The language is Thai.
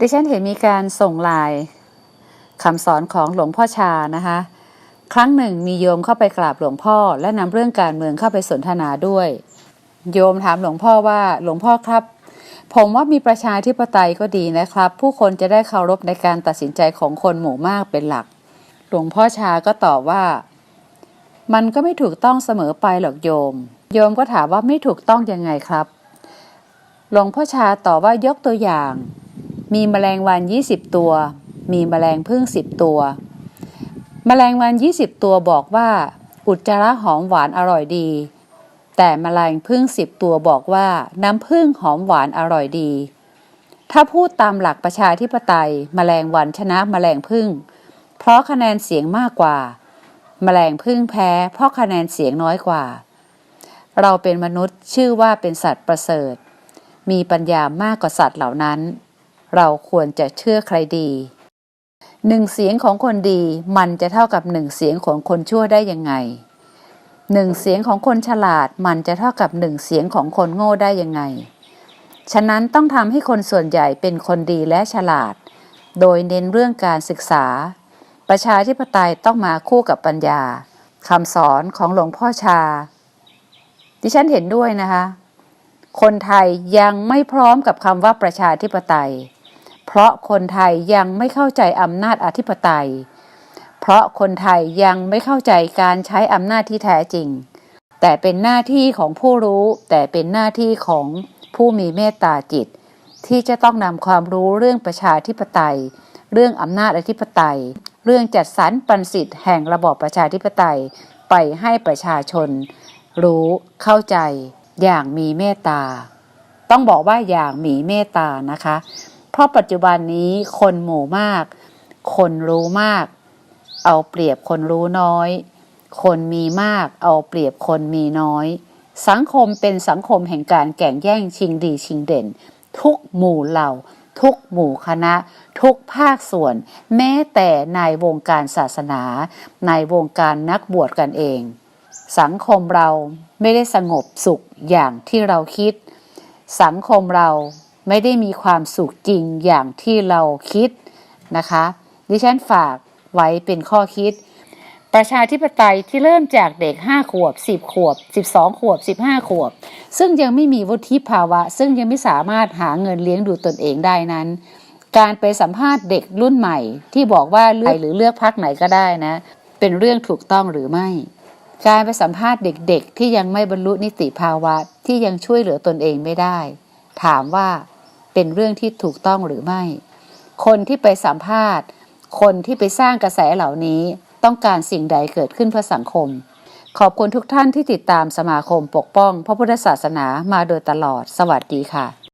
ดิฉันเห็นมีการส่งลน์คำสอนของหลวงพ่อชานะคะ ครั้งหนึ่งมีโยมเข้าไปกราบหลวงพ่อ และนำเรื่องการเมืองเข้าไปสนทนาด้วย โยมถามหลวงพ่อว่าหลวงพ่อครับ ผมว่ามีประชาธิปไตยก็ดีนะครับ ผู้คนจะได้เคารพในการตัดสินใจของคนหมู่มากเป็นหลัก หลวงพ่อชาก็ตอบว่า มันก็ไม่ถูกต้องเสมอไปหรอกโยม โยมก็ถามว่าไม่ถูกต้องยังไงครับ หลวงพ่อชาตอบว่ายกตัวอย่าง มีแมลงวัน 20 ตัว มีแมลงพึ่ง 10 ตัว แมลงวัน 20 ตัวบอกว่า อุจจาระหอมหวานอร่อยดี แต่แมลงพึ่ง 10 ตัวบอกว่าน้ำพึ่งหอมหวานอร่อยดี ถ้าพูดตามหลักประชาธิปไตย แมลงวันชนะแมลงพึ่ง เพราะคะแนนเสียงมากกว่า แมลงพึ่งแพ้เพราะคะแนนเสียงน้อยกว่า เราเป็นมนุษย์ชื่อว่าเป็นสัตว์ประเสริฐ มีปัญญามากกว่าสัตว์เหล่านั้น เราควรจะเชื่อใครดีหนึ่งเสียงของคนดีมันจะเท่ากับหนึ่งเสียงของคนชั่วได้ยังไงหนึ่งเสียงของคนฉลาดมันจะเท่ากับหนึ่งเสียงของคนโง่ได้ยังไง ฉะนั้นต้องทำให้คนส่วนใหญ่เป็นคนดีและฉลาด โดยเน้นเรื่องการศึกษา ประชาธิปไตยต้องมาคู่กับปัญญาคำสอนของหลวงพ่อชา ดิฉันเห็นด้วยนะคะ คนไทยยังไม่พร้อมกับคำว่าประชาธิปไตย เพราะคนไทยยังไม่เข้าใจอำนาจอธิปไตย เพราะคนไทยยังไม่เข้าใจการใช้อำนาจที่แท้จริง แต่เป็นหน้าที่ของผู้รู้ แต่เป็นหน้าที่ของผู้มีเมตตาจิต ที่จะต้องนำความรู้เรื่องประชาธิปไตย เรื่องอำนาจอธิปไตย เรื่องจัดสรรปันสิทธิ์แห่งระบอบประชาธิปไตยไปให้ประชาชน รู้เข้าใจอย่างมีเมตตา ต้องบอกว่าอย่างมีเมตตานะคะ เพราะปัจจุบันนี้คนหมู่มาก คนรู้มาก เอาเปรียบคนรู้น้อย คนมีมากเอาเปรียบคนมีน้อย สังคมเป็นสังคมแห่งการแข่งแย่งชิงดีชิงเด่น ทุกหมู่เหล่า ทุกหมู่คณะ ทุกภาคส่วน แม้แต่ในวงการศาสนา ในวงการนักบวชกันเอง สังคมเราไม่ได้สงบสุขอย่างที่เราคิด สังคมเรา ไม่ได้มีความสุขจริงอย่างที่เราคิดนะคะ ดิฉันฝากไว้เป็นข้อคิด ประชาธิปไตยที่เริ่มจากเด็ก 5 ขวบ 10 ขวบ 12 ขวบ 15 ขวบ ซึ่งยังไม่มีวุฒิภาวะ ซึ่งยังไม่สามารถหาเงินเลี้ยงดูตนเองได้นั้น การไปสัมภาษณ์เด็กรุ่นใหม่ ที่บอกว่าเลือกหรือเลือกพักไหนก็ได้นะ เป็นเรื่องถูกต้องหรือไม่การไปสัมภาษณ์เด็กๆ ที่ยังไม่บรรลุนิติภาวะที่ยังช่วยเหลือตนเองไม่ได้ ถามว่า เป็นเรื่องที่ถูกต้องหรือไม่ คนที่ไปสัมภาษณ์ คนที่ไปสร้างกระแสเหล่านี้ต้องการสิ่งใดเกิดขึ้นเพื่อสังคม ขอบคุณทุกท่านที่ติดตามสมาคมปกป้องพระพุทธศาสนามาโดยตลอด สวัสดีค่ะ